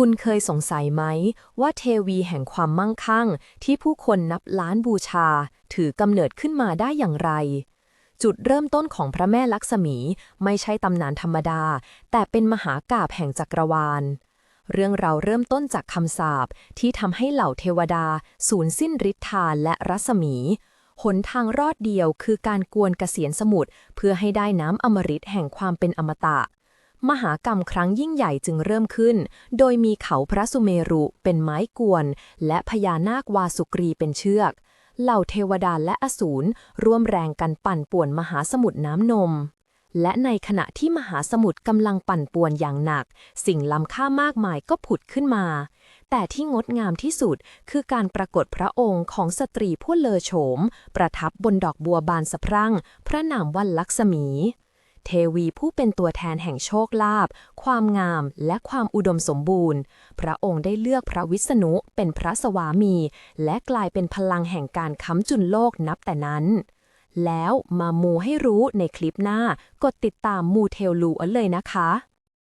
คุณเคยสงสัยไหม ว่าเทวีแห่งความมั่งคั่ง ที่ผู้คนนับล้านบูชา ถือกำเนิดขึ้นมาได้อย่างไร จุดเริ่มต้นของพระแม่ลักษมีไม่ใช่ตำนานธรรมดา แต่เป็นมหากาบแห่งจักรวาล เรื่องเราวเริ่มต้นจากคำสาปที่ทำให้เหล่าเทวดา สูญสิ้นฤทธานและรัศมีหนทางรอดเดียวคือการกวนเกษียนสมุทรเพื่อให้ได้น้ำอมฤตแห่งความเป็นอมตะ มหากรรมครั้งยิ่งใหญ่จึงเริ่มขึ้น โดยมีเขาพระสุเมรุเป็นไม้กวน และพญานาควาสุกรีเป็นเชือก เหล่าเทวดาและอสูรร่วมแรงกันปั่นป่วนมหาสมุทรน้ำนม และในขณะที่มหาสมุทรกำลังปั่นป่วนอย่างหนัก สิ่งล้ำค่ามากมายก็ผุดขึ้นมา แต่ที่งดงามที่สุดคือการปรากฏพระองค์ของสตรีผู้เลอโฉม ประทับบนดอกบัวบานสะพรั่ง พระนามว่าลักษมี เทวีผู้เป็นตัวแทนแห่งโชคลาภความงามและความอุดมสมบูรณ์ พระองค์ได้เลือกพระวิษณุเป็นพระสวามี และกลายเป็นพลังแห่งการค้ำจุนโลกนับแต่นั้น แล้วมามูให้รู้ในคลิปหน้ากดติดตามมูเทลลูเอาเลยนะคะ